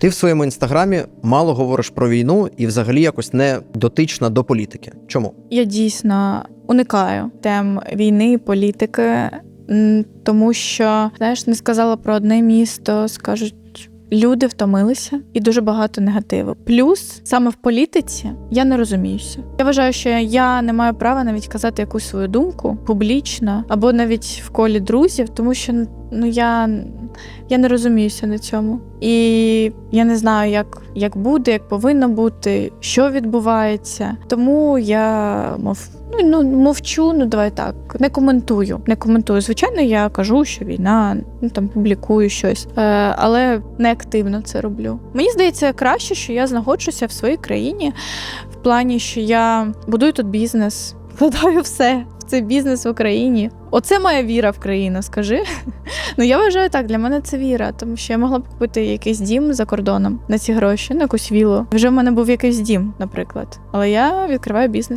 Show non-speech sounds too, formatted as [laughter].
Ти в своєму інстаграмі мало говориш про війну і взагалі якось не дотична до політики. Чому? Я дійсно уникаю тем війни, політики, тому що знаєш, не сказала про одне місто, скажуть. Люди втомилися і дуже багато негативу. Плюс саме в політиці я не розуміюся. Я вважаю, що я не маю права навіть казати якусь свою думку публічно або навіть в колі друзів, тому що ну я, я не розуміюся на цьому. І я не знаю, як, як буде, як повинно бути, що відбувається. Тому я мов, ну, ну, мовчу, ну давай так, не коментую. Не коментую. Звичайно, я кажу, що війна, ну там публікую щось, е, але не активно це роблю. Мені здається, краще, що я знаходжуся в своїй країні, в плані, що я будую тут бізнес, [laughs] вкладаю все в цей бізнес в Україні. Оце моя віра в країну, скажи. [laughs] Ну я вважаю так, для мене це віра, тому що я могла б купити якийсь дім за кордоном на ці гроші, на якусь вілу. Вже в мене був якийсь дім, наприклад. Але я відкриваю бізнес.